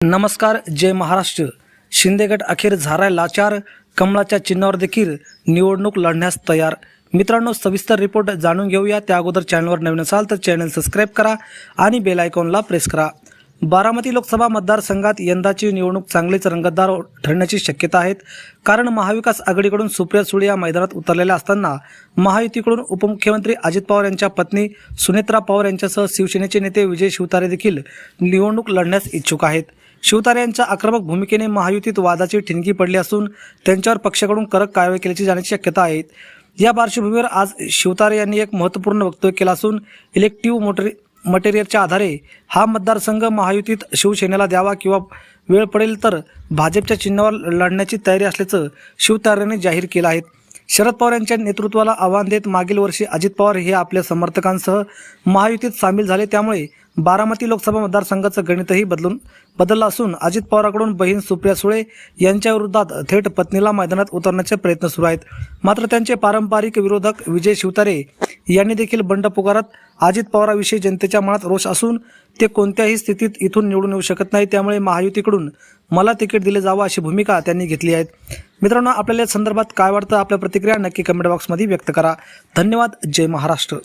नमस्कार जय महाराष्ट्र. शिंदेगट अखेर झाराय लाचार. कमळाच्या चिन्हावर देखील निवडणूक लढण्यास तयार. मित्रांनो सविस्तर रिपोर्ट जाणून घेऊया. त्या अगोदर चॅनलवर नवीन असाल तर चॅनल सबस्क्राईब करा आणि बेल आयकॉनला प्रेस करा. बारामती लोकसभा मतदारसंघात यंदाची निवडणूक चांगलीच रंगतदार ठरण्याची शक्यता आहेत. कारण महाविकास आघाडीकडून सुप्रिया सुळे या मैदानात उतरलेल्या असताना महायुतीकडून उपमुख्यमंत्री अजित पवार यांच्या पत्नी सुनेत्रा पवार यांच्यासह शिवसेनेचे नेते विजय शिवतारे देखील निवडणूक लढण्यास इच्छुक आहेत. शिवतारे यांच्या आक्रमक भूमिकेने महायुतीत वादाची ठिणगी पडली असून त्यांच्यावर पक्षाकडून कडक कारवाई केल्याची जाण्याची शक्यता आहे. या पार्श्वभूमीवर आज शिवतारे यांनी एक महत्त्वपूर्ण वक्तव्य केलं असून इलेक्टिव्ह मोटरी मटेरियलच्या आधारे हा मतदारसंघ महायुतीत शिवसेनेला द्यावा किंवा वेळ पडेल तर भाजपच्या चिन्हावर लढण्याची तयारी असल्याचं शिवतारेने जाहीर केलं आहे. शरद पवार यांच्या नेतृत्वाला आव्हान देत मागील वर्षी अजित पवार हे आपल्या समर्थकांसह महायुतीत सामील झाले. त्यामुळे बारामती लोकसभा मतदारसंघाचं गणितही बदलून बदललं असून अजित पवाराकडून बहीण सुप्रिया सुळे यांच्या विरोधात थेट पत्नीला मैदानात उतरण्याचे प्रयत्न सुरू आहेत. मात्र त्यांचे पारंपरिक विरोधक विजय शिवतारे यांनी देखील बंड पुकारत अजित पवाराविषयी जनतेच्या मनात रोष असून ते कोणत्याही स्थितीत इथून निवडून येऊ शकत नाही त्यामुळे महायुतीकडून मला तिकीट दिले जावं अशी भूमिका त्यांनी घेतली आहे. मित्रांनो आपल्याला या संदर्भात काय वाटतं? आपल्या प्रतिक्रिया नक्की कमेंट बॉक्समध्ये व्यक्त करा. धन्यवाद. जय महाराष्ट्र.